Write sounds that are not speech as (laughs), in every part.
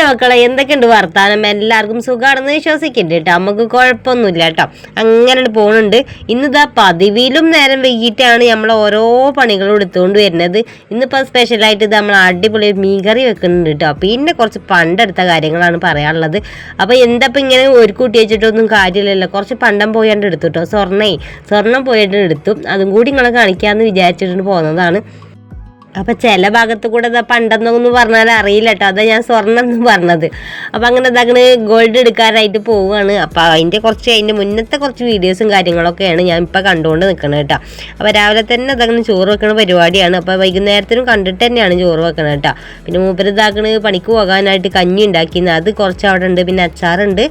പിന്നെ മക്കളെ എന്തൊക്കെയുണ്ട് വർത്താനം? എല്ലാവർക്കും സുഖമാണെന്ന് വിശ്വസിക്കുന്നുണ്ട് കേട്ടോ. നമുക്ക് കുഴപ്പമൊന്നുമില്ല കേട്ടോ. അങ്ങനെ പോകുന്നുണ്ട് ഇന്നിതാ പതിവിലും നേരം വൈകിട്ടാണ് നമ്മൾ ഓരോ പണികളും എടുത്തുകൊണ്ട് വരുന്നത്. ഇന്നിപ്പോൾ സ്പെഷ്യലായിട്ട് ഇത് നമ്മൾ അടിപൊളി മീൻകറി വെക്കുന്നുണ്ട് കേട്ടോ. പിന്നെ കുറച്ച് പണ്ടെടുത്ത കാര്യങ്ങളാണ് പറയാനുള്ളത്. അപ്പോൾ എന്താ ഇങ്ങനെ ഒരു കൂട്ടി വെച്ചിട്ടൊന്നും കാര്യമില്ലല്ലോ. കുറച്ച് പണ്ടം പോയാണ്ട് എടുത്തു കേട്ടോ. സ്വർണേ സ്വർണം പോയിട്ട് എടുത്തു. അതും കൂടി നിങ്ങളെ കാണിക്കാമെന്ന് വിചാരിച്ചിട്ടുണ്ട് പോകുന്നതാണ് അപ്പൊ ചില ഭാഗത്ത് കൂടെ ഇതാ പണ്ടെന്നൊന്നും പറഞ്ഞാൽ അറിയില്ല കേട്ടോ അതാ ഞാൻ സ്വർണം എന്ന് പറഞ്ഞത്. അപ്പൊ അങ്ങനെ അതങ്ങനെ ഗോൾഡ് എടുക്കാനായിട്ട് പോവുകയാണ് അപ്പൊ അതിന്റെ കുറച്ച് അതിന്റെ മുന്നത്തെ കുറച്ച് വീഡിയോസും കാര്യങ്ങളൊക്കെയാണ് ഞാൻ ഇപ്പൊ കണ്ടുകൊണ്ട് നിൽക്കുന്നത് കേട്ടോ അപ്പൊ രാവിലെ തന്നെ അതങ്ങനെ ചോറ് വെക്കുന്ന പരിപാടിയാണ്. അപ്പൊ വൈകുന്നേരത്തിനും കണ്ടിട്ട് തന്നെയാണ് ചോറ് വെക്കണത് കേട്ടോ പിന്നെ മൂപ്പര് ഇതാക്കണ് പണിക്ക് പോകാനായിട്ട് കഞ്ഞി ഉണ്ടാക്കിയിരുന്നു അത് കുറച്ച് അവിടെ ഉണ്ട്. പിന്നെ അച്ചാറുണ്ട്.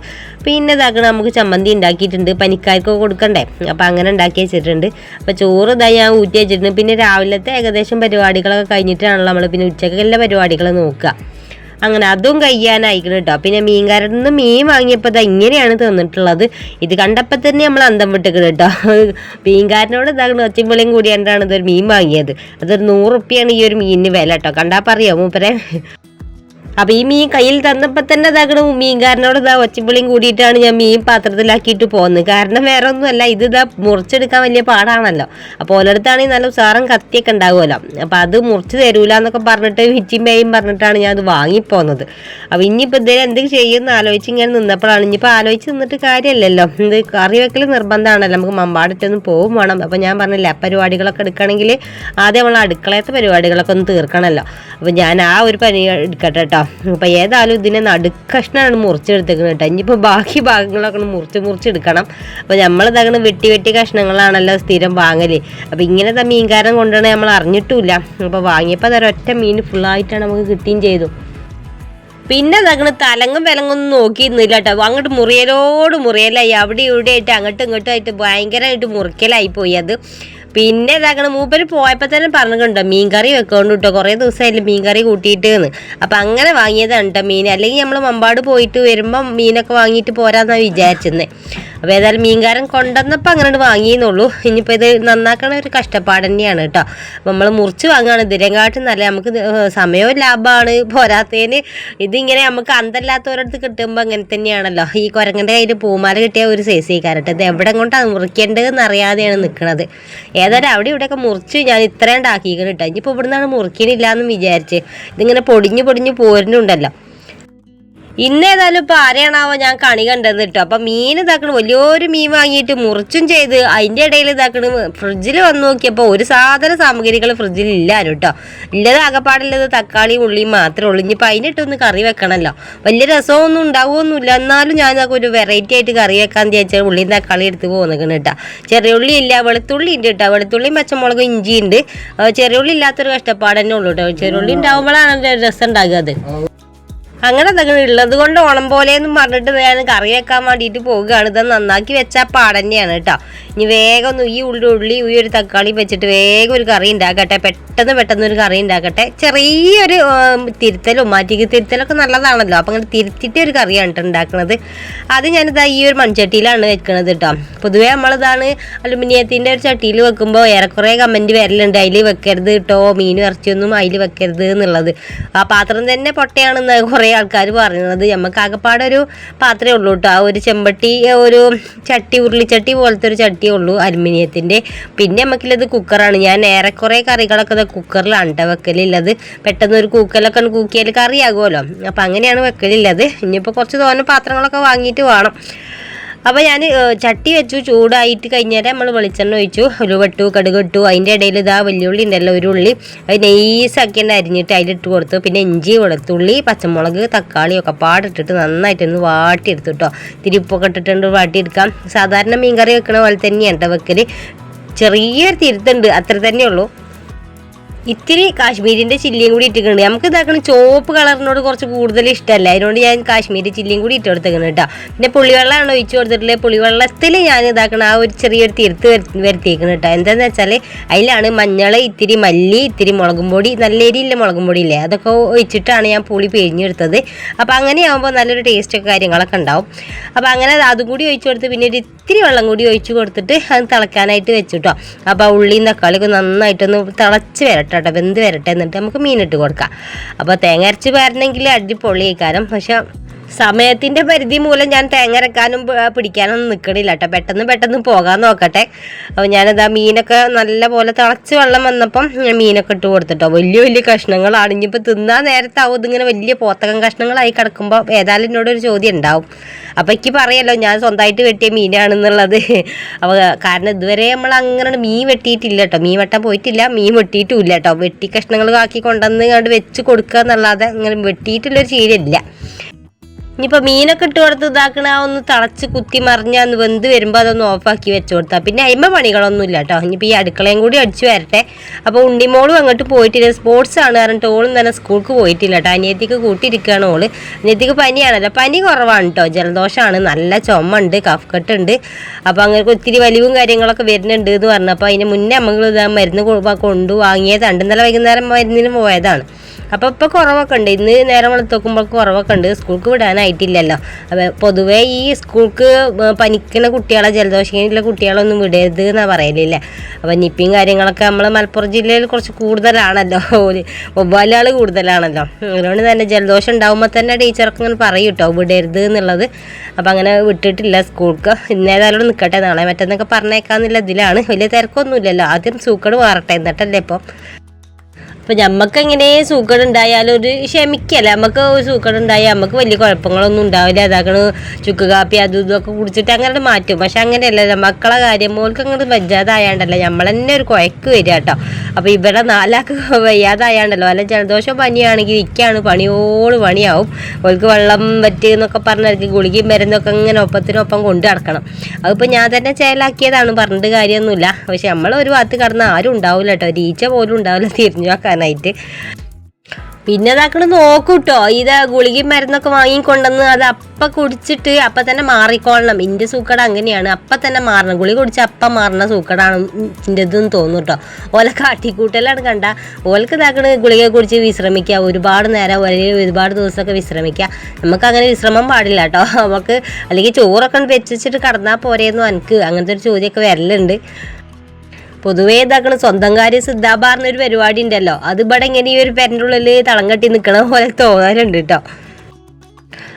പിന്നെ ഇതാക്കണ നമുക്ക് ചമ്മന്തി ഉണ്ടാക്കിയിട്ടുണ്ട്. പനിക്കാർക്കൊക്കെ കൊടുക്കണ്ടേ. അപ്പൊ അങ്ങനെ ഉണ്ടാക്കി വെച്ചിട്ടുണ്ട്. അപ്പൊ ചോറ് ഇതാ ഞാൻ ഊറ്റി വെച്ചിട്ടുണ്ട്. പിന്നെ രാവിലത്തെ ഏകദേശം പരിപാടികളൊക്കെ കഴിഞ്ഞിട്ടാണല്ലോ നമ്മൾ പിന്നെ ഉച്ചക്കല്ല പരിപാടികൾ നോക്കുക. അങ്ങനെ അതും കഴിയാനായിക്കണം കേട്ടോ പിന്നെ മീൻകാരുടെ നിന്ന് മീൻ വാങ്ങിയപ്പോൾ (laughs) ഇതാ ഇങ്ങനെയാണ് തന്നിട്ടുള്ളത്. ഇത് കണ്ടപ്പോൾ തന്നെ നമ്മൾ അന്തം വിട്ടിക്കണം കേട്ടോ മീൻകാരനോട് ഇതാകണം ഒച്ചമ്പളിയും കൂടിയാണ്ടാണ് ഇതൊരു മീൻ വാങ്ങിയത്. അതൊരു നൂറ് റുപ്യാണ് ഈ ഒരു മീനിന് വില കേട്ടോ കണ്ടാൽ പറയാമോ മൂപ്പരെ? അപ്പൊ ഈ മീൻ കയ്യിൽ തന്നപ്പോ തന്നെ ഇതാകണം മീൻകാരനോട് ഇതാ ഒച്ചപ്പുളിയും കൂടിയിട്ടാണ് ഞാൻ മീൻ പാത്രത്തിലാക്കിയിട്ട് പോകുന്നത് കാരണം വേറെ ഒന്നുമല്ല ഇത് ഇതാ മുറിച്ചെടുക്കാൻ വലിയ പാടാണല്ലോ. അപ്പൊ ഓരോരുത്താണെങ്കിൽ നല്ല ഉസാറും കത്തിയൊക്കെ ഉണ്ടാവുമല്ലോ. അപ്പൊ അത് മുറിച്ച് തരൂല എന്നൊക്കെ പറഞ്ഞിട്ട് വിറ്റിയും പേയും പറഞ്ഞിട്ടാണ് ഞാൻ അത് വാങ്ങിപ്പോന്നത്. അപ്പൊ ഇനിയിപ്പോ ഇതിന് ചെയ്യും എന്ന് ആലോചിച്ച് ഇങ്ങനെ നിന്നപ്പോഴാണ്. ഇനിയിപ്പോ ആലോചിച്ച് നിന്നിട്ട് കാര്യമല്ലല്ലോ. ഇത് കറി വെക്കൽ നിർബന്ധമാണല്ലോ. നമുക്ക് മമ്പാടിട്ടൊന്നും പോകും വേണം. അപ്പൊ ഞാൻ പറഞ്ഞില്ല പരിപാടികളൊക്കെ എടുക്കണമെങ്കിൽ ആദ്യം നമ്മൾ അടുക്കളയത്തെ പരിപാടികളൊക്കെ ഒന്ന് തീർക്കണമല്ലോ. അപ്പൊ ഞാൻ ആ ഒരു പരി എടുക്കട്ടെ കേട്ടോ. അപ്പൊ ഏതായാലും ഇതിനെ നടുക്കഷ്ണാണ് മുറിച്ചെടുത്തേക്കുന്നത് കേട്ടോ. ഇനിയിപ്പോ ബാക്കി ഭാഗങ്ങളൊക്കെ മുറിച്ച് മുറിച്ചെടുക്കണം. അപ്പൊ നമ്മൾ ഇതാകണം വെട്ടി വെട്ടി കഷ്ണങ്ങളാണല്ലോ സ്ഥിരം വാങ്ങൽ. അപ്പൊ ഇങ്ങനത്തെ മീൻകാരം കൊണ്ടുവരണേ നമ്മൾ അറിഞ്ഞിട്ടുമില്ല. അപ്പൊ വാങ്ങിയപ്പോൾ ഒറ്റ മീൻ ഫുള്ളായിട്ടാണ് നമുക്ക് കിട്ടുകയും ചെയ്തു. പിന്നെ അതങ്ങനെ തലങ്ങും വിലങ്ങൊന്നും നോക്കിയിരുന്നില്ല കേട്ടോ. അങ്ങോട്ട് മുറിയലോട് മുറിയലായി. അവിടെ ഇവിടെ ആയിട്ട് അങ്ങോട്ടും ഇങ്ങോട്ടും ആയിട്ട് ഭയങ്കരമായിട്ട് മുറിക്കലായി പോയി അത്. പിന്നെ ഇതാക്കണം മൂപ്പര് പോയപ്പോൾ തന്നെ പറഞ്ഞിട്ടുണ്ടോ മീൻകറി വെക്കൊണ്ട് കേട്ടോ കുറേ ദിവസമായില്ല മീൻകറി കൂട്ടിയിട്ട് എന്ന് അപ്പം അങ്ങനെ വാങ്ങിയതാണ് കേട്ടോ മീൻ അല്ലെങ്കിൽ നമ്മൾ മമ്പാട് പോയിട്ട് വരുമ്പം മീനൊക്കെ വാങ്ങിയിട്ട് പോരാന്നാണ് വിചാരിച്ചിരുന്നത് അപ്പോൾ ഏതായാലും മീൻകാരൻ കൊണ്ടുവന്നപ്പോൾ അങ്ങനെ വാങ്ങിയെന്നുള്ളൂ. ഇനിയിപ്പോൾ ഇത് നന്നാക്കണ ഒരു കഷ്ടപ്പാട് തന്നെയാണ് കേട്ടോ. നമ്മൾ മുറിച്ച് വാങ്ങുകയാണ് ഇതിനെക്കാട്ടും നല്ല നമുക്ക് സമയവും ലാഭമാണ്. പോരാത്തതിന് ഇതിങ്ങനെ നമുക്ക് അന്തല്ലാത്തവരടുത്ത് കിട്ടുമ്പോൾ അങ്ങനെ തന്നെയാണല്ലോ. ഈ കുരങ്ങന്റെ കയ്യിൽ പൂമാല കിട്ടിയ ഒരു സൈസ് ഈ കാരട്ട് ഇത് എവിടെ കൊണ്ടാണ് മുറിക്കേണ്ടതെന്ന് അറിയാതെയാണ് നിൽക്കുന്നത് ഏതായാലും അവിടെ ഇവിടെയൊക്കെ മുറിച്ച് ഞാൻ ഇത്രയും ഉണ്ടാക്കിക്കണം കേട്ടോ. ഇനിയിപ്പോൾ ഇവിടുന്നാണ് മുറിക്കണില്ല എന്ന് വിചാരിച്ച്. ഇതിങ്ങനെ പൊടിഞ്ഞു പൊടിഞ്ഞ് പോരുന്നുണ്ടല്ലോ. ഇന്നേതായാലും ഇപ്പൊ ആരെയാണാവോ ഞാൻ കണി കണ്ടത് കേട്ടോ അപ്പൊ മീൻ ഇതാക്കണ. വലിയൊരു മീൻ വാങ്ങിയിട്ട് മുറിച്ചും ചെയ്ത് അതിന്റെ ഇടയിൽ ഇതാക്കണ. ഫ്രിഡ്ജിൽ വന്ന് നോക്കിയപ്പോ ഒരു സാധന സാമഗ്രികൾ ഫ്രിഡ്ജിൽ ഇല്ലാനും കേട്ടോ ഇല്ലത് ആകപ്പാടുള്ളത് തക്കാളി ഉള്ളിയും മാത്രമേ ഉള്ളൂ. ഇനിയിപ്പോൾ അതിനിട്ടൊന്ന് കറി വെക്കണല്ലോ. വലിയ രസമൊന്നും ഉണ്ടാവുമൊന്നുമില്ല എന്നാലും ഞാൻ ഒരു വെറൈറ്റി ആയിട്ട് കറി വെക്കാൻ വിചാരിച്ചാൽ ഉള്ളിയും തക്കാളി എടുത്ത് പോകുന്നേക്കണം കേട്ടോ ചെറിയ ഉള്ളി ഇല്ല വെളുത്തുള്ളി ഉണ്ട് കേട്ടോ വെളുത്തുള്ളിയും പച്ചമുളകും ഇഞ്ചി ഉണ്ട് ചെറിയ ഉള്ളി ഇല്ലാത്തൊരു കഷ്ടപ്പാട് തന്നെ ഉള്ളൂ കേട്ടോ ചെറിയ ഉള്ളി ഉണ്ടാവുമ്പോഴാണ് രസം ഉണ്ടാകുക അത്. അങ്ങനെ എന്തെങ്കിലും ഉള്ളത് കൊണ്ട് ഓണം പോലെ എന്ന് പറഞ്ഞിട്ട് ഞാൻ കറി വെക്കാൻ വേണ്ടിയിട്ട് പോവുകയാണ്. ഇത് നന്നാക്കി വെച്ചാൽ പാടന്നെയാണ് കേട്ടോ. ഇനി വേഗം ഒന്ന് ഈ ഉള്ളി ഉള്ളി ഈ ഒരു തക്കാളി വെച്ചിട്ട് വേഗം ഒരു കറി ഉണ്ടാക്കട്ടെ. പെട്ടെന്ന് പെട്ടെന്ന് ഒരു കറി ഉണ്ടാക്കട്ടെ. ചെറിയൊരു തിരുത്തലും മാറ്റിക്ക് തിരുത്തലൊക്കെ നല്ലതാണല്ലോ. അപ്പം അങ്ങനെ തിരുത്തിയിട്ട് ഒരു കറിയാണ് കേട്ടോ ഉണ്ടാക്കുന്നത് അത് ഞാനിതാ ഈ ഒരു മൺചട്ടിയിലാണ് വെക്കണത് കേട്ടോ. പൊതുവേ നമ്മളിതാണ് അലുമിനിയത്തിന്റെ ഒരു ചട്ടിയിൽ വെക്കുമ്പോൾ ഏറെക്കുറെ കമന്റ് വരലുണ്ട്. അതിൽ വെക്കരുത് കേട്ടോ. മീൻ ഇറച്ചിയൊന്നും അതിൽ വെക്കരുത് എന്നുള്ളത്. ആ പാത്രം തന്നെ പൊട്ടയാണെന്ന് കുറേ ആൾക്കാർ പറയുന്നത് നമുക്ക് ആകെപ്പാടെ ഒരു പാത്രമേ ഉള്ളൂ കേട്ടോ ആ ഒരു ചെമ്പട്ടി ഒരു ചട്ടി ഉരുളിച്ചട്ടി പോലത്തെ ഒരു ചട്ടിയേ ഉള്ളൂ അലുമിനിയത്തിന്റെ പിന്നെ നമുക്കുള്ളത് കുക്കറാണ്. ഞാൻ ഏറെക്കുറെ കറികളൊക്കെ ദാ കുക്കറിലാണ് കേട്ടോ വെക്കലുള്ളത് പെട്ടെന്ന് ഒരു കൂക്കലൊക്കെ കൂക്കിയാൽ കറിയാകുമല്ലോ അപ്പം അങ്ങനെയാണ് വെക്കലുള്ളത് ഇനിയിപ്പോൾ കുറച്ച് തോന്നെ പാത്രങ്ങളൊക്കെ വാങ്ങിയിട്ട് വേണം. അപ്പോൾ ഞാൻ ചട്ടി വെച്ചു ചൂടായിട്ട് കഴിഞ്ഞാൽ നമ്മൾ വെളിച്ചെണ്ണ ഒഴിച്ചു. ഉലുവട്ടു കടുക് ഇട്ടു അതിന്റെ ഇടയിൽ ഇതാ വലിയുള്ളി ഉണ്ടല്ലോ ഒരു ഉള്ളി. അത് നൈസാക്കി തന്നെ അരിഞ്ഞിട്ട് അതിലിട്ട് കൊടുത്തു. പിന്നെ ഇഞ്ചി വെളുത്തുള്ളി പച്ചമുളക് തക്കാളി ഒക്കെ പാടിട്ടിട്ട് നന്നായിട്ടൊന്ന് വാട്ടിയെടുത്തു കേട്ടോ തിരിപ്പൊക്കെ ഇട്ടിട്ടുണ്ട് വാട്ടിയെടുക്കാം. സാധാരണ മീൻകറി വെക്കണ പോലെ തന്നെയാണ് കേട്ടോ വെക്കൽ ചെറിയൊരു തിരുത്തുണ്ട് അത്ര തന്നെ ഉള്ളൂ ഇത്തിരി കാശ്മീരിന്റെ ചില്ലിയും കൂടി ഇട്ടിട്ടുണ്ട്. നമുക്ക് ഇതാക്കണം ചോപ്പ് കളറിനോട് കുറച്ച് കൂടുതൽ ഇഷ്ടമല്ല. അതിനോട് ഞാൻ കാശ്മീരി ചില്ലിയും കൂടി ഇട്ട് കൊടുത്തേക്കണം കേട്ടോ. പിന്നെ പുളിവെള്ളമാണ് ഒഴിച്ചു കൊടുത്തിട്ടുള്ളത്. പുളിവെള്ളത്തിൽ ഞാൻ ഇതാക്കണം ആ ഒരു ചെറിയൊരു തിരുത്ത് വരു- വരുത്തിയേക്കണം കേട്ടോ. എന്താന്ന് വെച്ചാൽ അതിലാണ് മഞ്ഞൾ ഇത്തിരി മല്ലി ഇത്തിരി മുളകും പൊടി നല്ല എരിയില്ല മുളകും പൊടി ഇല്ലേ? അതൊക്കെ ഒഴിച്ചിട്ടാണ് ഞാൻ പുളി പിഴിഞ്ഞെടുത്തത്. അപ്പോൾ അങ്ങനെയാകുമ്പോൾ നല്ലൊരു ടേസ്റ്റൊക്കെ കാര്യങ്ങളൊക്കെ ഉണ്ടാവും. അപ്പോൾ അങ്ങനെ അതും കൂടി ഒഴിച്ചു കൊടുത്ത് പിന്നെ ഒരു ഇത്തിരി വെള്ളം കൂടി ഒഴിച്ചു കൊടുത്തിട്ട് അത് തിളക്കാനായിട്ട് വെച്ചു കേട്ടോ. അപ്പോൾ ഉള്ളിയും തക്കാളിയൊക്കെ നന്നായിട്ടൊന്ന് തിളച്ച് വരട്ടെ കേട്ടോ വെന്ത് വരട്ടെ എന്നിട്ട് നമുക്ക് മീനിട്ട് കൊടുക്കാം. അപ്പോൾ തേങ്ങ അരച്ച് വരണമെങ്കിൽ അടിപൊളി കാരണം. പക്ഷെ സമയത്തിന്റെ പരിധി മൂലം ഞാൻ തേങ്ങ അരക്കാനും പ- പിടിക്കാനൊന്നും നിൽക്കണില്ല കേട്ടോ പെട്ടെന്ന് പെട്ടെന്ന് പോകാൻ നോക്കട്ടെ. അപ്പോൾ ഞാനിതാ മീനൊക്കെ നല്ല പോലെ തിളച്ച് വെള്ളം വന്നപ്പം ഞാൻ മീനൊക്കെ ഇട്ട് കൊടുത്തിട്ടോ. വലിയ വലിയ കഷ്ണങ്ങളാണ്. ഇനിയിപ്പോൾ തിന്നാൻ നേരത്താവും. ഇതിങ്ങനെ വലിയ പോത്തകം കഷ്ണങ്ങളായി കിടക്കുമ്പോൾ ഏതായാലും എന്നോട് ഒരു ചോദ്യം ഉണ്ടാവും. അപ്പോൾ എനിക്ക് പറയല്ലോ ഞാൻ സ്വന്തമായിട്ട് വെട്ടിയ മീനാണെന്നുള്ളത്. അപ്പോൾ കാരണം ഇതുവരെ നമ്മൾ അങ്ങനെ മീൻ വെട്ടിയിട്ടില്ല കേട്ടോ മീൻ വെട്ടാൻ പോയിട്ടില്ല. മീൻ വെട്ടിയിട്ടുമില്ല കേട്ടോ വെട്ടി കഷ്ണങ്ങൾ ആക്കി കൊണ്ടുവന്ന് കണ്ട് വെച്ച് കൊടുക്കുക എന്നല്ലാതെ അങ്ങനെ വെട്ടിയിട്ടുള്ളൊരു ശീലമില്ല ഇനിയിപ്പോൾ മീനൊക്കെ ഇട്ട് കൊടുത്ത് ഇതാക്കണ ഒന്ന് തിളച്ച് കുത്തി മറിഞ്ഞാൽ ഒന്ന് വെന്ത് വരുമ്പോൾ അതൊന്ന് ഓഫാക്കി വെച്ച് കൊടുത്താൽ പിന്നെ അയിമ പണികളൊന്നും ഇല്ല കേട്ടോ ഇനിയിപ്പോൾ ഈ അടുക്കളയും കൂടി അടിച്ചു വരട്ടെ. അപ്പോൾ ഉണ്ണിമോളും അങ്ങോട്ട് പോയിട്ടില്ല. സ്പോർട്സ് ആണ് കാരണം ടോളും തന്നെ സ്കൂൾക്ക് പോയിട്ടില്ല കേട്ടോ അനിയത്തിക്ക് കൂട്ടിയിരിക്കുകയാണ് ഓൾ. അനിയത്തിക്ക് പനിയാണല്ലോ. പനി കുറവാണ് കേട്ടോ ജലദോഷമാണ് നല്ല ചുമ ഉണ്ട് കഫ്കെട്ട് ഉണ്ട് അപ്പോൾ അങ്ങനെ ഒത്തിരി വലിവും കാര്യങ്ങളൊക്കെ വരുന്നുണ്ട് എന്ന് പറഞ്ഞു. അപ്പോൾ അതിന് മുന്നേ നമ്മൾ മരുന്ന് കൊ- കൊണ്ടു വാങ്ങിയതാണ് ഇന്നലെ വൈകുന്നേരം മരുന്നിന് പോയതാണ്. അപ്പോൾ ഇപ്പോൾ കുറവൊക്കെ ഉണ്ട്. ഇന്ന് നേരം വെളുത്ത് നോക്കുമ്പോൾ കുറവൊക്കെ ഉണ്ട്. സ്കൂൾക്ക് വിടാനായിട്ടില്ലല്ലോ. അപ്പോൾ പൊതുവേ ഈ സ്കൂൾക്ക് പനിക്കുന്ന കുട്ടികളെ ജലദോഷമുള്ള കുട്ടികളൊന്നും വിടരുത് എന്നാണ് പറയലില്ലേ. അപ്പോൾ നിപ്പിയും കാര്യങ്ങളൊക്കെ നമ്മൾ മലപ്പുറം ജില്ലയിൽ കുറച്ച് കൂടുതലാണല്ലോ. (laughs) ഒരു ഒവ്വാലുകൾ കൂടുതലാണല്ലോ. അതുകൊണ്ട് തന്നെ ജലദോഷം ഉണ്ടാകുമ്പോൾ തന്നെ ടീച്ചർക്ക് ഇങ്ങനെ പറയും കേട്ടോ വിടരുത് എന്നുള്ളത്. അപ്പോൾ അങ്ങനെ വിട്ടിട്ടില്ല സ്കൂൾക്ക്. ഇന്നേതായാലും നിൽക്കട്ടെ നാളെ മറ്റന്നൊക്കെ പറഞ്ഞേക്കാന്നുള്ള ഇതിലാണ്. വലിയ തിരക്കൊന്നുമില്ലല്ലോ. ആദ്യം സൂക്കട് മാറട്ടെ എന്നിട്ടല്ലേ ഇപ്പം. അപ്പൊ നമുക്ക് എങ്ങനെ സൂക്കട് ഉണ്ടായാലും ഒരു ക്ഷമിക്കല്ല? നമുക്ക് ഒരു സൂക്കട് ഉണ്ടായാൽ നമുക്ക് വലിയ കുഴപ്പങ്ങളൊന്നും ഉണ്ടാവില്ല. അതാക്കണ് ചുക്ക് കാപ്പി അതും ഇതൊക്കെ കുടിച്ചിട്ട് അങ്ങനെ മാറ്റും. പക്ഷെ അങ്ങനെയല്ല മക്കളെ കാര്യം മോൾക്ക് അങ്ങോട്ട് വയ്യാതായാണ്ടല്ലോ. നമ്മളെന്നെ ഒരു കുഴക്ക് വരിക കേട്ടോ. അപ്പൊ ഇവിടെ നാലാക്ക് (laughs) വയ്യാതായാണ്ടല്ലോ. അല്ല ജലദോഷം പനിയാണെങ്കിൽ ഇരിക്കാണ്. പണിയോട് പണിയാവും. ഓൾക്ക് വെള്ളം പറ്റി എന്നൊക്കെ പറഞ്ഞിരിക്കും ഗുളികയും മരുന്നൊക്കെ ഇങ്ങനെ ഒപ്പത്തിനൊപ്പം കൊണ്ടു നടക്കണം. അതിപ്പോൾ ഞാൻ തന്നെ ചേലാക്കിയതാണ്. പറഞ്ഞിട്ട് കാര്യമൊന്നുമില്ല. പക്ഷെ നമ്മൾ ഒരു ഭാഗത്ത് കടന്ന് ആരും ഉണ്ടാവില്ല കേട്ടോ. ഒരു ഈച്ച പോലും ഉണ്ടാവില്ല. തിരിഞ്ഞു വെക്കാനായിട്ട് പിന്നെ അതാക്കൾ നോക്കൂട്ടോ. ഇത് ഗുളികയും മരുന്നൊക്കെ വാങ്ങിക്കൊണ്ടെന്ന് അത് അപ്പം കുടിച്ചിട്ട് അപ്പം തന്നെ മാറിക്കൊള്ളണം എന്റെ സൂക്കട അങ്ങനെയാണ്. അപ്പം തന്നെ മാറണം. ഗുളി കുടിച്ച് അപ്പം മാറണ സൂക്കടാണ് ഇതെന്ന് തോന്നും കേട്ടോ ഓലെ കാട്ടിക്കൂട്ടലാണ് കണ്ട. ഓലക്ക് ഇതാക്കണ ഗുളിക കുടിച്ച് വിശ്രമിക്കുക ഒരുപാട് നേരം ഒരേ ഒരുപാട് ദിവസമൊക്കെ വിശ്രമിക്കുക നമുക്ക് അങ്ങനെ വിശ്രമം പാടില്ല കേട്ടോ നമുക്ക് അല്ലെങ്കിൽ ചോറൊക്കെ വെച്ചിട്ട് കടന്നാൽ പോരേന്നു എനിക്ക് അങ്ങനത്തെ ഒരു ചോദ്യമൊക്കെ വരലുണ്ട്. പൊതുവേ ഇതാക്കണ സ്വന്തം കാര്യം സിദ്ധാബാറിന് ഒരു പരിപാടി ഉണ്ടല്ലോ അത് ഇവിടെ ഇങ്ങനെ ഈ ഒരു പെരന്റെ ഉള്ളിൽ തളം കെട്ടി നിൽക്കണ പോലെ തോന്നാറുണ്ട് കേട്ടോ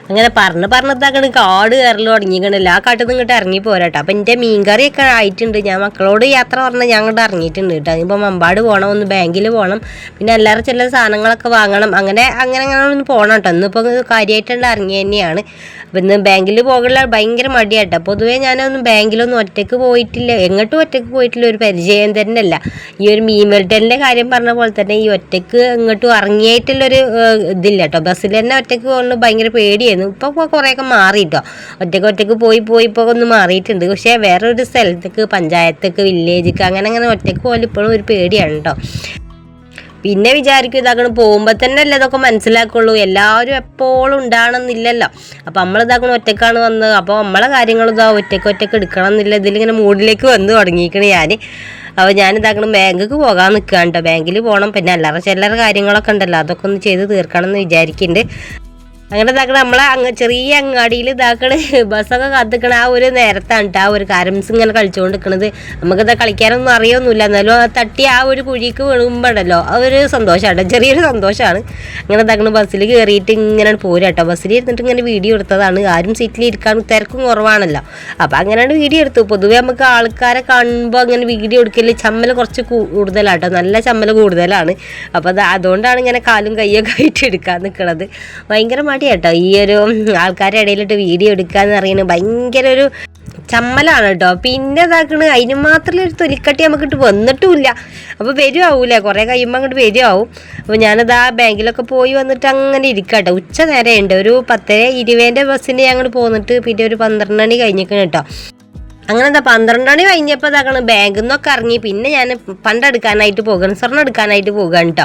അങ്ങനെ പറഞ്ഞ് പറഞ്ഞതാക്കണ് കാട് കയറൽ തുടങ്ങിക്കണില്ല ആ കാട്ടിൽ നിന്ന് ഇങ്ങോട്ട് ഇറങ്ങി പോരാട്ടോ. അപ്പം എന്റെ മീൻകറിയൊക്കെ ആയിട്ടുണ്ട്. ഞാൻ മക്കളോട് യാത്ര പറഞ്ഞാൽ ഞാൻ അങ്ങോട്ട് ഇറങ്ങിയിട്ടുണ്ട് കേട്ടോ. ഇനിയിപ്പോൾ മമ്പാട് പോകണം ഒന്ന് ബാങ്കിൽ പോകണം പിന്നെ എല്ലാവരും ചില സാധനങ്ങളൊക്കെ വാങ്ങണം. അങ്ങനെ അങ്ങനെ അങ്ങനെ ഒന്ന് പോകണം കേട്ടോ. ഇന്നിപ്പോൾ കാര്യമായിട്ടുണ്ട് ഇറങ്ങി തന്നെയാണ്. അപ്പം ഇന്ന് ബാങ്കിൽ പോകാനുള്ള ഭയങ്കര മടിയാട്ടോ. പൊതുവേ ഞാനൊന്നും ബാങ്കിലൊന്നും ഒറ്റയ്ക്ക് പോയിട്ടില്ല. എങ്ങോട്ടും ഒറ്റയ്ക്ക് പോയിട്ടില്ല. ഒരു പരിചയം തന്നെ അല്ല ഈ ഒരു മീൻ വെൽറ്റലിന്റെ കാര്യം പറഞ്ഞ പോലെ തന്നെ ഈ ഒറ്റയ്ക്ക് ഇങ്ങോട്ടും ഇറങ്ങിയായിട്ടുള്ളൊരു ഇതില്ല കേട്ടോ. ബസ്സിൽ തന്നെ ഒറ്റയ്ക്ക് പോകുന്നത് ഭയങ്കര പേടിയായിരുന്നു ഇപ്പോൾ കുറേയൊക്കെ മാറി കേട്ടോ ഒറ്റയ്ക്ക് ഒറ്റയ്ക്ക് പോയി പോയി ഇപ്പോൾ ഒന്ന് മാറിയിട്ടുണ്ട്. പക്ഷേ വേറൊരു സ്ഥലത്തേക്ക് പഞ്ചായത്തേക്ക് വില്ലേജിക്ക് അങ്ങനെ അങ്ങനെ ഒറ്റയ്ക്ക് പോലും ഇപ്പോഴും ഒരു പേടിയാണ് കേട്ടോ പിന്നെ വിചാരിക്കും ഇതാക്കണം പോകുമ്പോൾ തന്നെ അല്ലേ ഇതൊക്കെ മനസ്സിലാക്കുള്ളൂ. എല്ലാവരും എപ്പോഴും ഉണ്ടാകണമെന്നില്ലല്ലോ അപ്പം നമ്മൾ ഇതാക്കണം ഒറ്റക്കാണ് വന്നത്. അപ്പോൾ നമ്മളെ കാര്യങ്ങൾ ഇതാ ഒറ്റയ്ക്ക് ഒറ്റയ്ക്ക് എടുക്കണം എന്നില്ല. ഇതിലിങ്ങനെ മൂഡിലേക്ക് വന്ന് തുടങ്ങിയിരിക്കണ് ഞാൻ അപ്പോൾ ഞാൻ ഇതാക്കണം ബാങ്കിക്ക് പോകാൻ നിൽക്കുകയാണ് കേട്ടോ ബാങ്കിൽ പോകണം പിന്നെ അല്ലറ ചില്ലറ കാര്യങ്ങളൊക്കെ ഉണ്ടല്ലോ. അതൊക്കെ ഒന്ന് ചെയ്ത് തീർക്കണം എന്ന് വിചാരിക്കുന്നുണ്ട് അങ്ങനെ ഇതാക്കണ നമ്മളെ അങ്ങ് ചെറിയ അങ്ങാടിയിൽ ഇതാക്കണ (laughs) ബസ്സൊക്കെ കത്തിക്കണ ആ ഒരു നേരത്താണ് ആ ഒരു കാരംസ് ഇങ്ങനെ കളിച്ചുകൊണ്ട് നിൽക്കണത് നമുക്കിത് കളിക്കാനൊന്നും അറിയൊന്നുമില്ല. എന്നാലും തട്ടി ആ ഒരു കുഴിക്ക് വീഴുമ്പോഴല്ലോ ആ ഒരു സന്തോഷമാണ് ചെറിയൊരു സന്തോഷമാണ് അങ്ങനെ ഇതാക്കണ ബസ്സിൽ കയറിയിട്ട് ഇങ്ങനെ പോരാ കേട്ടോ ബസ്സിൽ ഇരുന്നിട്ട് ഇങ്ങനെ വീഡിയോ എടുത്തതാണ്. ആരും സീറ്റിൽ ഇരിക്കാൻ തിരക്കും കുറവാണല്ലോ. അപ്പം അങ്ങനെയാണ് വീഡിയോ എടുത്തു പൊതുവേ നമുക്ക് ആൾക്കാരെ കാണുമ്പോൾ അങ്ങനെ വീഡിയോ എടുക്കൽ ചമ്മൽ കുറച്ച് കൂടുതലാട്ടോ നല്ല ചമ്മൽ കൂടുതലാണ്. അപ്പോൾ അത് അതുകൊണ്ടാണ് ഇങ്ങനെ കാലും കയ്യൊക്കെ ആയിട്ട് എടുക്കാൻ നിൽക്കണത് ഭയങ്കര കേട്ടോ. ഈ ഒരു ആൾക്കാരുടെ ഇടയിലിട്ട് വീഡിയോ എടുക്കുക എന്ന് പറയുന്നത് ഭയങ്കര ഒരു ചമ്മലാണ് കേട്ടോ. പിന്നെ ഇതാക്കണ് അതിന് മാത്രം ഒരു തൊലിക്കട്ടി നമുക്ക് ഇട്ട് വന്നിട്ടുമില്ല. അപ്പോൾ വരുമാവൂലേ കുറേ കഴിയുമ്പോൾ അങ്ങോട്ട് വരുമാവും അപ്പോൾ ഞാനത് ആ ബാങ്കിലൊക്കെ പോയി വന്നിട്ട് അങ്ങനെ ഇരിക്കട്ടോ ഉച്ച നേരമുണ്ട് ഒരു പത്തര ഇരുപതിന്റെ ബസ്സിന് ഞങ്ങൾ പോന്നിട്ട് പിന്നെ ഒരു പന്ത്രണ്ട് മണി കഴിഞ്ഞിരിക്കണം കേട്ടോ. അങ്ങനെ എന്താ പന്ത്രണ്ട് മണി കഴിഞ്ഞപ്പോൾ ഇതാക്കണ് ബാങ്കിൽ നിന്നൊക്കെ ഇറങ്ങി. പിന്നെ ഞാൻ പണ്ടെടുക്കാനായിട്ട് പോകണം. സ്വർണം എടുക്കാനായിട്ട് പോകണം കേട്ടോ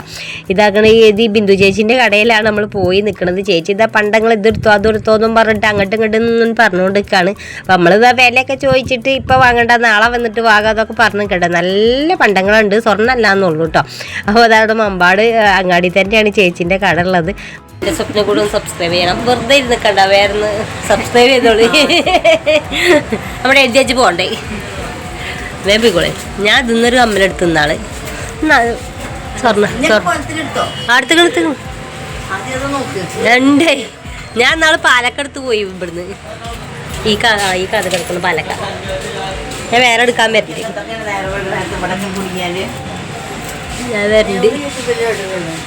ഇതാക്കണ ഇത് ഈ ബിന്ദു ചേച്ചിന്റെ കടയിലാണ് നമ്മൾ പോയി നിൽക്കുന്നത് ചേച്ചി ഇതാ പണ്ടങ്ങൾ ഇതെടുത്തോ അതെടുത്തോ എന്നും പറഞ്ഞിട്ട് അങ്ങോട്ടും ഇങ്ങോട്ടും നിന്നും പറഞ്ഞുകൊണ്ട് നിൽക്കുകയാണ് അപ്പം നമ്മളിതാ വിലയൊക്കെ ചോദിച്ചിട്ട് ഇപ്പോൾ വാങ്ങണ്ട നാളെ വന്നിട്ട് വാങ്ങാതൊക്കെ പറഞ്ഞു കേട്ടോ നല്ല പണ്ടങ്ങളുണ്ട്. സ്വർണം അല്ല എന്നുള്ളൂ കേട്ടോ അപ്പോൾ അതാണ് മമ്പാട് അങ്ങാടി തന്നെയാണ് ചേച്ചീന്റെ കട ഉള്ളത്. എന്റെ സ്വപ്നം കൂടെ സബ്സ്ക്രൈബ് ചെയ്യണം. വെറുതെ ഇരുന്ന് കണ്ട വേറെ സബ്സ്ക്രൈബ് ചെയ്തോളൂ. നമ്മുടെ എഴുതി പോകണ്ടേ? വേപ്പിക്കോളെ ഞാൻ ഇന്നൊരു അമ്മലെടുത്ത് നിന്നാൾ സ്വർണ സ്വർണ. കുളത്തിലെടുത്തോ അടുത്ത് എടുത്ത് ആദ്യം നോക്ക്. രണ്ടേ. ഞാൻ നാളെ പാലക്കടുത്ത് പോയി ഇവിടുന്ന്. ഈ കാ ഈ കഥ കിടക്കുന്ന പാലക്ക. ഞാൻ വേറെ എടുക്കാൻ പറ്റില്ല ഞാൻ വരണ്ട്.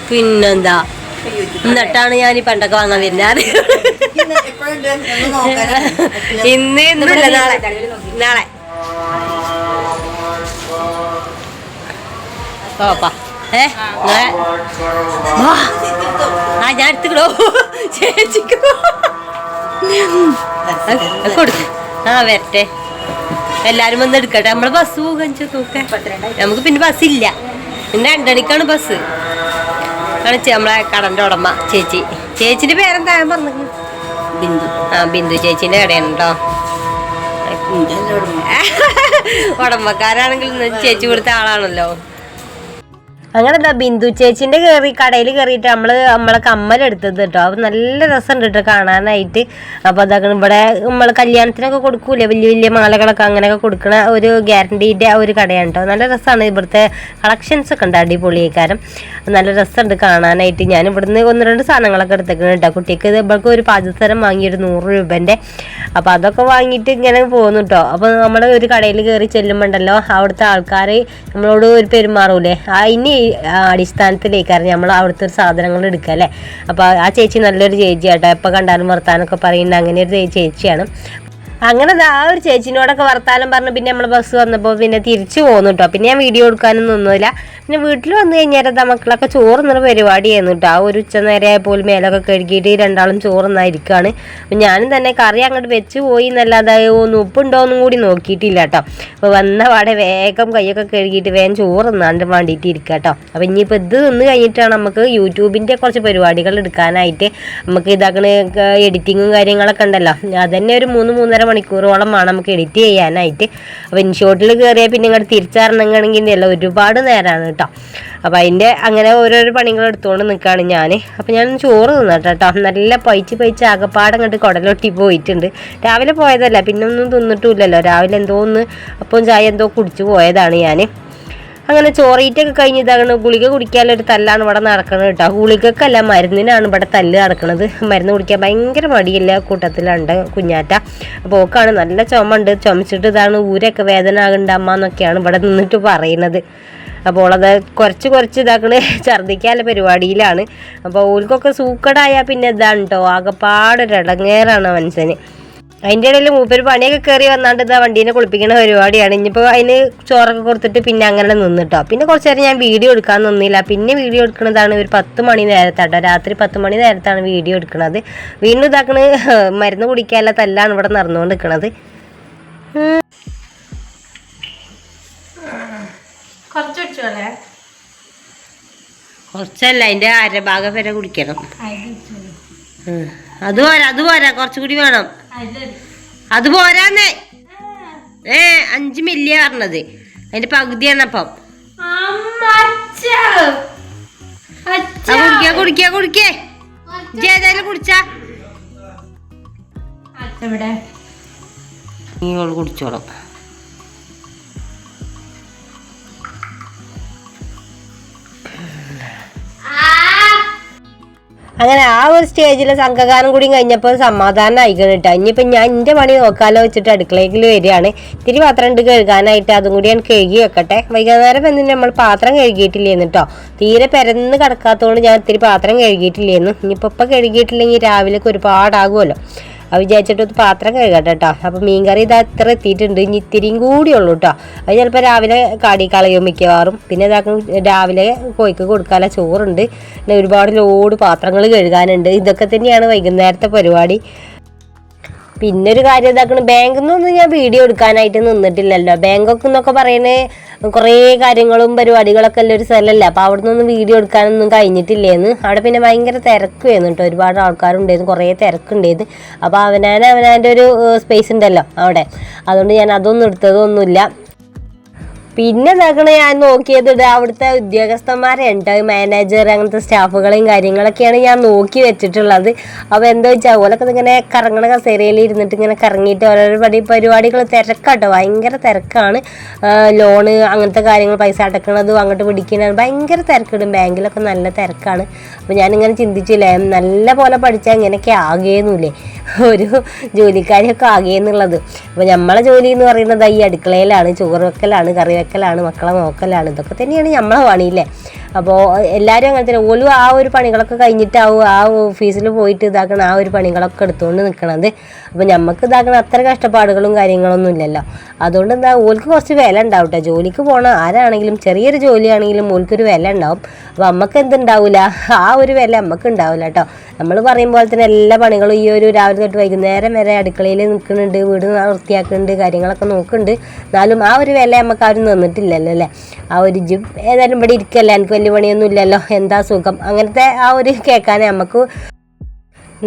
പിന്നെന്താ? എന്നിട്ടാണ് ഞാൻ ഈ പണ്ടൊക്കെ വാങ്ങാൻ വരുന്നത്. ഇന്ന് ഇന്നില്ല നാളെ. നാളെ. ഓപ്പാ ഏ നിങ്ങളെ. ആ ഞാൻ എടുത്തുക്കണോ? ചേച്ചിക്കോ കൊടുക്ക്. ആ വരട്ടെ. എല്ലാരും വന്ന് എടുക്കട്ടെ. നമ്മളെ ബസ് പോകാൻ നമുക്ക് പിന്നെ ബസ് ഇല്ല പിന്നെ രണ്ടണിക്കാണ് ബസ്. ആണ് നമ്മളെ കടന്റെ ഉടമ ചേച്ചി. ചേച്ചിന്റെ പേരെന്താ? ഞാൻ പറഞ്ഞു. ബിന്ദു. ആ ബിന്ദു ചേച്ചിന്റെ കടയുണ്ടോ ഉടമക്കാരാണെങ്കിൽ ചേച്ചി കൊടുത്ത ആളാണല്ലോ. അങ്ങനെ എന്താ ബിന്ദു ചേച്ചിന്റെ കയറി കടയിൽ കയറിയിട്ട് നമ്മൾ നമ്മളെ കമ്മലെടുത്തത് കേട്ടോ. അപ്പൊ നല്ല രസമുണ്ട് കേട്ടോ കാണാനായിട്ട്. അപ്പൊ അതൊക്കെ ഇവിടെ നമ്മൾ കല്യാണത്തിനൊക്കെ കൊടുക്കൂലേ? വലിയ വലിയ മാലകളൊക്കെ അങ്ങനെയൊക്കെ കൊടുക്കണ ഒരു ഗ്യാരണ്ടീന്റെ ഒരു കടയാണ് കേട്ടോ. നല്ല രസമാണ് ഇവിടുത്തെ കളക്ഷൻസ് ഒക്കെ ഉണ്ട് അടിപൊളിയേക്കാരം. നല്ല രസമുണ്ട് കാണാനായിട്ട്. ഞാൻ ഇവിടുന്ന് ഒന്ന് രണ്ട് സാധനങ്ങളൊക്കെ എടുത്തേക്കണം കേട്ടോ. കുട്ടിക്ക് ഇത് ഇവൾക്ക് ഒരു പാചകത്തരം വാങ്ങിയൊരു നൂറ് രൂപന്റെ അപ്പൊ അതൊക്കെ വാങ്ങിയിട്ട് ഇങ്ങനെ പോകുന്നു കേട്ടോ. അപ്പൊ നമ്മൾ ഒരു കടയിൽ കയറി ചെല്ലുമ്പോണ്ടല്ലോ അവിടുത്തെ ആൾക്കാർ നമ്മളോട് ഒരു പെരുമാറൂലേ? അതിന് അടിസ്ഥാനത്തിലേക്കാരം നമ്മൾ അവിടുത്തെ ഒരു സാധനങ്ങൾ എടുക്കുക അല്ലേ? അപ്പോൾ ആ ചേച്ചി നല്ലൊരു ചേച്ചിയാട്ടോ. എപ്പോൾ കണ്ടാലും വർത്താനൊക്കെ പറയുന്ന അങ്ങനെ ഒരു ചേച്ചിയാണ്. അങ്ങനെ ആ ഒരു ചേച്ചിനോടൊക്കെ വർത്താനം പറഞ്ഞു പിന്നെ നമ്മൾ ബസ് വന്നപ്പോൾ പിന്നെ തിരിച്ചു പോന്നു കേട്ടോ പിന്നെ ഞാൻ വീഡിയോ എടുക്കാനൊന്നും ഒന്നുമില്ല പിന്നെ വീട്ടിൽ വന്നു കഴിഞ്ഞാൽ ദാ മക്കളൊക്കെ ചോറുന്നൊരു പരിപാടിയായിരുന്നു കേട്ടോ ആ ഒരു ഉച്ച നേരെ പോലും മേലൊക്കെ കഴുകിയിട്ട് രണ്ടാളും ചോറുന്നായിരിക്കുകയാണ് അപ്പം ഞാനും തന്നെ കറി അങ്ങോട്ട് വെച്ച് പോയി എന്നല്ലാതെ ഒന്ന് ഉപ്പുണ്ടോയെന്നും കൂടി നോക്കിയിട്ടില്ല കേട്ടോ അപ്പോൾ വന്ന പാടെ വേഗം കൈയൊക്കെ കഴുകിയിട്ട് വേഗം ചോറുന്നാണ്ട് വേണ്ടിയിട്ട് ഇരിക്കുക കേട്ടോ അപ്പം ഇനിയിപ്പോൾ ഇത് നിന്ന് കഴിഞ്ഞിട്ടാണ് നമുക്ക് യൂട്യൂബിന്റെ കുറച്ച് പരിപാടികൾ എടുക്കാനായിട്ട് നമുക്ക് ഇതാക്കണ എഡിറ്റിങ്ങും കാര്യങ്ങളൊക്കെ ഉണ്ടല്ലോ. അതന്നെ ഒരു മൂന്ന് മൂന്നര മണിക്കൂറോളം വേണം നമുക്ക് എഡിറ്റ് ചെയ്യാനായിട്ട്. അപ്പോൾ ഇൻഷോട്ടിൽ കയറിയാൽ പിന്നെ ഇങ്ങോട്ട് തിരിച്ചറിഞ്ഞെങ്കിൽ എല്ലാം ഒരുപാട് നേരമാണ് കേട്ടോ അപ്പോൾ അതിന്റെ അങ്ങനെ ഓരോരോ പണികൾ എടുത്തുകൊണ്ട് നിൽക്കുകയാണ് ഞാൻ അപ്പോൾ ഞാൻ ചോറ് തിന്നട്ടെ കേട്ടോ നല്ല പൈച്ച് പൈച്ച് ആകപ്പാട് അങ്ങോട്ട് കുടലൊട്ടി പോയിട്ടുണ്ട്. രാവിലെ പോയതല്ല പിന്നെ ഒന്നും തിന്നിട്ടില്ലല്ലോ. രാവിലെ എന്തോ ഒന്ന് അപ്പം ചായ എന്തോ കുടിച്ച് പോയതാണ് ഞാൻ അങ്ങനെ ചോറീറ്റൊക്കെ കഴിഞ്ഞ് ഇതാണ് ഗുളിക കുടിക്കാനൊരു തല്ലാണ് ഇവിടെ നടക്കുന്നത് കേട്ടോ. ഗുളികക്കല്ല മരുന്നിനാണ് ഇവിടെ തല്ല് നടക്കുന്നത് മരുന്ന് കുടിക്കാൻ ഭയങ്കര മടിയില്ല കൂട്ടത്തിലുണ്ട് കുഞ്ഞാറ്റ. അപ്പോൾ ഓക്കാണ് നല്ല ചുമ ഉണ്ട് ചുമച്ചിട്ട് ഇതാണ് ഊരൊക്കെ വേദന ആകണ്ട അമ്മ എന്നൊക്കെയാണ് ഇവിടെ നിന്നിട്ട് പറയുന്നത്. അപ്പോൾ അത് കുറച്ച് കുറച്ച് ഇതാക്കണ ഛർദ്ദിക്കാനുള്ള പരിപാടിയിലാണ്. അപ്പോൾ ഓൽക്കൊക്കെ സൂക്കടായാൽ പിന്നെ ഇതാണ് കേട്ടോ. ആകെപ്പാടൊരു ഇടങ്ങേറാണ് മനുഷ്യന്. അതിന്റെ ഇടയിൽ മൂപ്പര് പണിയൊക്കെ കയറി വന്നാണ്ട് ഇതാ വണ്ടീനെ കുളിപ്പിക്കുന്ന പരിപാടിയാണ്. ഇനിയിപ്പോൾ അതിന് ചോറൊക്കെ കൊടുത്തിട്ട് പിന്നെ അങ്ങനെ നിന്നിട്ടോ പിന്നെ കുറച്ച് നേരം ഞാൻ വീഡിയോ എടുക്കാൻ നിന്നില്ല. പിന്നെ വീഡിയോ എടുക്കുന്നതാണ് ഒരു പത്ത് മണി നേരത്താട്ടോ. രാത്രി പത്ത് മണി നേരത്താണ് വീഡിയോ എടുക്കുന്നത് വീണ്ടും ഇതാക്കണ് മരുന്ന് കുടിക്കാനുള്ള തല്ലാണ് ഇവിടെ നടന്നുകൊണ്ട് നിൽക്കുന്നത് കുറച്ചല്ല അതിന്റെ അരഭാഗം വരെ കുടിക്കണം. അത് പോരാ അത് പോരാ കുറച്ചുകൂടി വേണം. അത് പോരാന്നേ. ഏ അഞ്ച് മില്ലിയ പറഞ്ഞത്. അതിന്റെ പകുതിയാണ് അപ്പം. കുടിക്കാ കുടിക്കാ കുടിക്കേ. ഏതായാലും കുടിച്ചാ. കുടിച്ചോളും. അങ്ങനെ ആ ഒരു സ്റ്റേജിലെ സംഘഗാനം കൂടി കഴിഞ്ഞപ്പോൾ സമാധാനം ആയിക്കണം കേട്ടോ ഇനിയിപ്പോൾ ഞാൻ എന്റെ പണി നോക്കാലോ വെച്ചിട്ട് അടുക്കളയിൽ വരികയാണ്. ഇത്തിരി പാത്രം ഉണ്ട് കഴുകാനായിട്ട് അതും കൂടി ഞാൻ കഴുകി വെക്കട്ടെ. വൈകുന്നേരം എന്നിട്ട് നമ്മൾ പാത്രം കഴുകിയിട്ടില്ലേന്ന് കേട്ടോ തീരെ പെരന്ന് കിടക്കാത്തതുകൊണ്ട് ഞാൻ ഇത്തിരി പാത്രം കഴുകിയിട്ടില്ലേന്ന്. ഇനിയിപ്പോൾ ഇപ്പം കഴുകിയിട്ടില്ലെങ്കിൽ രാവിലേക്ക് ഒരുപാടാകുമല്ലോ. അത് വിചാരിച്ചിട്ട് പാത്രം കഴുകട്ടെ കേട്ടോ. അപ്പോൾ മീൻകറി ഇത് അത്ര എത്തിയിട്ടുണ്ട്. ഇനി ഇത്തിരിയും കൂടി ഉള്ളൂ കേട്ടോ. അത് ചിലപ്പോൾ രാവിലെ കാടി കളയും മിക്കവാറും. പിന്നെ ഇതാക്കും രാവിലെ കോഴിക്ക് കൊടുക്കാനുള്ള ചോറുണ്ട്. പിന്നെ ഒരുപാട് ലോഡ് പാത്രങ്ങൾ കഴുകാനുണ്ട്. ഇതൊക്കെ തന്നെയാണ് വൈകുന്നേരത്തെ പരിപാടി. പിന്നെ ഒരു കാര്യം ഇതാക്കണം. ബാങ്കിൽ നിന്നൊന്നും ഞാൻ വീഡിയോ എടുക്കാനായിട്ട് നിന്നിട്ടില്ലല്ലോ. ബാങ്കൊക്കെ എന്നൊക്കെ പറയുന്നത് കുറേ കാര്യങ്ങളും പരിപാടികളൊക്കെ ഉള്ള ഒരു സ്ഥലമല്ല അപ്പോൾ അവിടെ നിന്നൊന്നും വീഡിയോ എടുക്കാനൊന്നും കഴിഞ്ഞിട്ടില്ലേന്ന്. അവിടെ പിന്നെ ഭയങ്കര തിരക്കുമായിരുന്നു കേട്ടോ ഒരുപാട് ആൾക്കാരുണ്ടായിരുന്നു കുറേ തിരക്കുണ്ടായിരുന്നു അപ്പോൾ അവനാൻ അവനാന്റെ ഒരു സ്പേസ് ഉണ്ടല്ലോ അവിടെ. അതുകൊണ്ട് ഞാൻ അതൊന്നും എടുത്തതൊന്നുമില്ല. പിന്നെ നഗണ ഞാൻ നോക്കിയത് അവിടുത്തെ ഉദ്യോഗസ്ഥന്മാരെ ഉണ്ട്. മാനേജർ അങ്ങനത്തെ സ്റ്റാഫുകളെയും കാര്യങ്ങളൊക്കെയാണ് ഞാൻ നോക്കി വെച്ചിട്ടുള്ളത്. അപ്പോൾ എന്താ വെച്ചാൽ ഓലൊക്കെ ഇങ്ങനെ കറങ്ങണ കസേരയിൽ ഇരുന്നിട്ട് ഇങ്ങനെ കറങ്ങിയിട്ട് ഓരോരോ പടി പരിപാടികൾ തിരക്കാട്ടോ. ഭയങ്കര തിരക്കാണ്. ലോണ് അങ്ങനത്തെ കാര്യങ്ങൾ പൈസ അടക്കണതും അങ്ങോട്ട് പിടിക്കുന്നതും ഭയങ്കര തിരക്കിടും ബാങ്കിലൊക്കെ നല്ല തിരക്കാണ്. അപ്പോൾ ഞാനിങ്ങനെ ചിന്തിച്ചില്ലേ നല്ല പോലെ പഠിച്ചാൽ ഇങ്ങനെയൊക്കെ ആകേന്നുമില്ലേ ഒരു ജോലിക്കാരിയൊക്കെ ആകേന്നുള്ളത്. അപ്പോൾ നമ്മളെ ജോലി എന്ന് പറയുന്നത് ഈ അടുക്കളയിലാണ് ചോറ് വെക്കലാണ് കറി വെക്കലാണ് മക്കളെ നോക്കലാണ്. ഇതൊക്കെ തന്നെയാണ് നമ്മളെ പണിയില്ലേ അപ്പോൾ എല്ലാവരും അങ്ങനെ തന്നെ. ഓലും ആ ഒരു പണികളൊക്കെ കഴിഞ്ഞിട്ടാവും ആ ഓഫീസിൽ പോയിട്ട് ഇതാക്കണം ആ ഒരു പണികളൊക്കെ എടുത്തുകൊണ്ട് നിൽക്കണത് അപ്പോൾ നമുക്ക് ഇതാക്കണം അത്ര കഷ്ടപ്പാടുകളും കാര്യങ്ങളൊന്നും ഇല്ലല്ലോ. അതുകൊണ്ട് എന്താ ഓൽക്ക് കുറച്ച് വില ഉണ്ടാവും കേട്ടോ ജോലിക്ക് പോണ ആരാണെങ്കിലും ചെറിയൊരു ജോലിയാണെങ്കിലും ഓൽക്കൊരു വില ഉണ്ടാവും. അപ്പോൾ അമ്മയ്ക്ക് എന്തുണ്ടാവില്ല ആ ഒരു വില അമ്മയ്ക്ക് ഉണ്ടാവില്ല കേട്ടോ. നമ്മൾ പറയും പോലെ തന്നെ എല്ലാ പണികളും ഈ ഒരു രാവിലെ തൊട്ട് വൈകുന്നേരം വരെ അടുക്കളയിൽ നിൽക്കുന്നുണ്ട് വീട് വൃത്തിയാക്കുന്നുണ്ട് കാര്യങ്ങളൊക്കെ നോക്കുന്നുണ്ട്. എന്നാലും ആ ഒരു വില നമുക്ക് ആരും നിന്നിട്ടില്ലല്ലോ അല്ലേ? ആ ഒരു ജി ഏതായാലും ഇവിടെ ഇരിക്കല്ലേ? എനിക്ക് വലിയ പണിയൊന്നും ഇല്ലല്ലോ. എന്താ സുഖം? അങ്ങനത്തെ ആ ഒരു കേൾക്കാനേ നമുക്ക്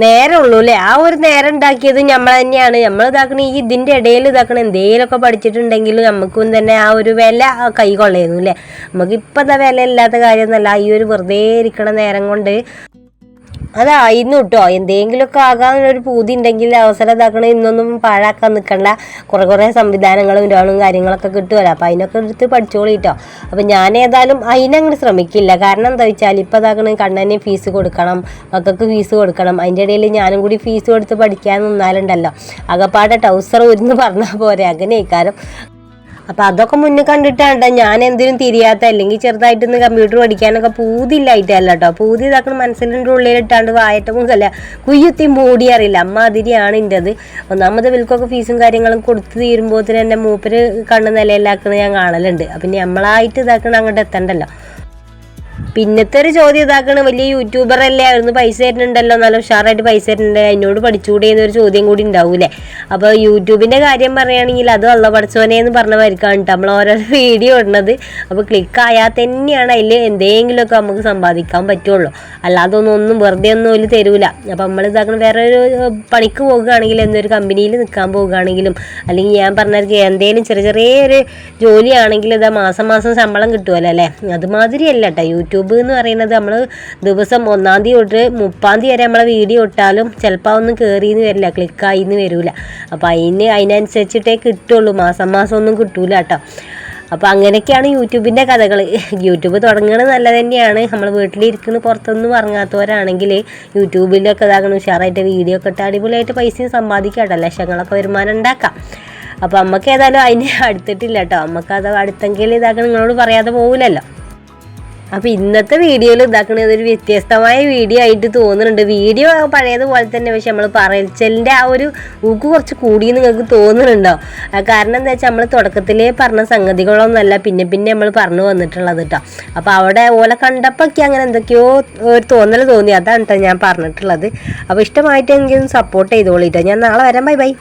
നേരം ഉള്ളൂ അല്ലേ? ആ ഒരു നേരം ഉണ്ടാക്കിയത് നമ്മൾ തന്നെയാണ്. നമ്മൾ ഇതാക്കണ ഈ ഇതിന്റെ ഇടയിൽ ഇതാക്കണ എന്തെങ്കിലുമൊക്കെ പഠിച്ചിട്ടുണ്ടെങ്കിൽ നമുക്കും തന്നെ ആ ഒരു വില കൈ കൊള്ളയുന്നു അല്ലേ? നമുക്ക് ഇപ്പം എന്താ വില ഇല്ലാത്ത കാര്യമൊന്നുമല്ല. ഈ ഒരു വെറുതെ ഇരിക്കണ നേരം കൊണ്ട് അതായിരുന്നു കേട്ടോ എന്തെങ്കിലുമൊക്കെ ആകാനൊരു പൂതി ഉണ്ടെങ്കിൽ അവസരം ഇതാക്കണ ഇന്നൊന്നും പാഴാക്കാൻ നിൽക്കണ്ട. കുറേ കുറേ സംവിധാനങ്ങളും ലോണും കാര്യങ്ങളൊക്കെ കിട്ടുമല്ലോ. അപ്പോൾ അതിനൊക്കെ എടുത്ത് പഠിച്ചോളി കേട്ടോ അപ്പോൾ ഞാൻ ഏതായാലും അതിനങ്ങനെ ശ്രമിക്കില്ല. കാരണം എന്താ വെച്ചാൽ ഇപ്പോൾ ഇതാക്കണ കണ്ണനെ ഫീസ് കൊടുക്കണം മക്കൾക്ക് ഫീസ് കൊടുക്കണം. അതിന്റെ ഇടയിൽ ഞാനും കൂടി ഫീസ് കൊടുത്ത് പഠിക്കാൻ നിന്നാലുണ്ടല്ലോ. അകപ്പാടെ ടൗസർ ഒരുന്ന് പറഞ്ഞാൽ പോരെ. അങ്ങനെ ഇക്കാരം അപ്പോൾ അതൊക്കെ മുന്നേ കണ്ടിട്ടാണ് ഞാൻ എന്തിനും തിരിയാത്ത അല്ലെങ്കിൽ ചെറുതായിട്ടൊന്ന് കമ്പ്യൂട്ടർ പഠിക്കാനൊക്കെ പൂതിയില്ലായിട്ടല്ല കേട്ടോ പൂതി ഇതാക്കണം മനസ്സിന്റെ ഉള്ളിലിട്ടാണ്ട് വായട്ട മുഖല്ല കുയ്യുത്തി മൂടി അറിയില്ല. അമ്മ അതിരിയാണ് എന്റെത് ഒന്നാമത് വിൽക്കൊക്കെ ഫീസും കാര്യങ്ങളും കൊടുത്ത് തന്നെ എന്റെ മൂപ്പര് കണ്ണ് നിലയിലാക്കണ ഞാൻ കാണലുണ്ട്. അപ്പം നമ്മളായിട്ട് ഇതാക്കണം അങ്ങോട്ട് എത്തണ്ടല്ലോ. പിന്നത്തെ ഒരു ചോദ്യം ഇതാക്കണ വലിയ യൂട്യൂബർ അല്ലേ അവിടുന്ന് പൈസ തരുന്നുണ്ടല്ലോ നല്ല ഉഷാറായിട്ട് പൈസ തരുന്നുണ്ട്. എന്നോട് പഠിച്ചുകൂടെ എന്നൊരു ചോദ്യം കൂടി ഉണ്ടാവൂലേ? അപ്പോൾ യൂട്യൂബിന്റെ കാര്യം പറയുകയാണെങ്കിൽ അത് അള്ള പഠിച്ചോനെ എന്ന് കേട്ടോ നമ്മൾ ഓരോ വീഡിയോ ഇടുന്നത്. അപ്പോൾ ക്ലിക്ക് ആയാൽ തന്നെയാണ് അതിൽ എന്തെങ്കിലുമൊക്കെ നമുക്ക് സമ്പാദിക്കാൻ പറ്റുള്ളൂ. അല്ലാതെ ഒന്നും ഒന്നും വെറുതെ ഒന്നും ഒരു തരൂല. അപ്പോൾ നമ്മൾ ഇതാക്കണം വേറെ ഒരു പണിക്ക് പോകുകയാണെങ്കിൽ എന്തൊരു കമ്പനിയിൽ നിൽക്കാൻ പോകുകയാണെങ്കിലും അല്ലെങ്കിൽ ഞാൻ പറഞ്ഞ എന്തെങ്കിലും ചെറിയ ചെറിയ ഒരു ജോലിയാണെങ്കിൽ ഇതാ മാസം മാസം ശമ്പളം കിട്ടുമല്ലോ അല്ലേ? അതുമാതിരിയല്ല കേട്ടോ യൂട്യൂബ് എന്ന് പറയുന്നത് നമ്മൾ ദിവസം ഒന്നാം തീയതി തൊട്ട് മുപ്പാം തീയതി വരെ നമ്മളെ വീഡിയോ ഇട്ടാലും ചിലപ്പോൾ ഒന്നും കയറിയെന്ന് വരില്ല ക്ലിക്കായിന്ന് വരില്ല അപ്പോൾ അതിന് അതിനനുസരിച്ചിട്ടേ കിട്ടുള്ളൂ മാസം മാസം ഒന്നും കിട്ടൂല കേട്ടോ അപ്പോൾ അങ്ങനെയൊക്കെയാണ് യൂട്യൂബിന്റെ കഥകൾ യൂട്യൂബ് തുടങ്ങുന്നത് നല്ല തന്നെയാണ്. നമ്മൾ വീട്ടിലിരിക്കുന്ന പുറത്തൊന്നും ഇറങ്ങാത്തവരാണെങ്കിൽ യൂട്യൂബിലൊക്കെ ഇതാകണം ഉഷാറായിട്ട് വീഡിയോ ഒക്കെ ഇട്ട് അടിപൊളിയായിട്ട് പൈസയും സമ്പാദിക്കാം കേട്ടോ ലക്ഷങ്ങളൊക്കെ വരുമാനം ഉണ്ടാക്കാം. അപ്പോൾ അമ്മയ്ക്ക് ഏതായാലും അതിന് അടുത്തിട്ടില്ല കേട്ടോ അമ്മയ്ക്ക് അത് അടുത്തെങ്കിൽ ഇതാക്കണം നിങ്ങളോട് പറയാതെ പോകില്ലല്ലോ അപ്പോൾ ഇന്നത്തെ വീഡിയോയിൽ ഇതാക്കണത് ഒരു വ്യത്യസ്തമായ വീഡിയോ ആയിട്ട് തോന്നുന്നുണ്ട്. വീഡിയോ പഴയതുപോലെ തന്നെ പക്ഷെ നമ്മൾ പറയലിന്റെ ആ ഒരു ഊക്ക് കുറച്ച് കൂടി നിങ്ങൾക്ക് തോന്നുന്നുണ്ടോ? കാരണം എന്താ വെച്ചാൽ നമ്മൾ തുടക്കത്തിലേ പറഞ്ഞ സംഗതികളൊന്നുമല്ല പിന്നെ പിന്നെ നമ്മൾ പറഞ്ഞു വന്നിട്ടുള്ളത് കേട്ടോ അപ്പോൾ അവിടെ ഓലെ കണ്ടപ്പോഴൊക്കെ അങ്ങനെ എന്തൊക്കെയോ ഒരു തോന്നൽ തോന്നി. അതാണ് കേട്ടോ ഞാൻ പറഞ്ഞിട്ടുള്ളത്. അപ്പോൾ ഇഷ്ടമായിട്ടെങ്കിലും സപ്പോർട്ട് ചെയ്തോളിട്ടോ ഞാൻ നാളെ വരാം. Bye bye.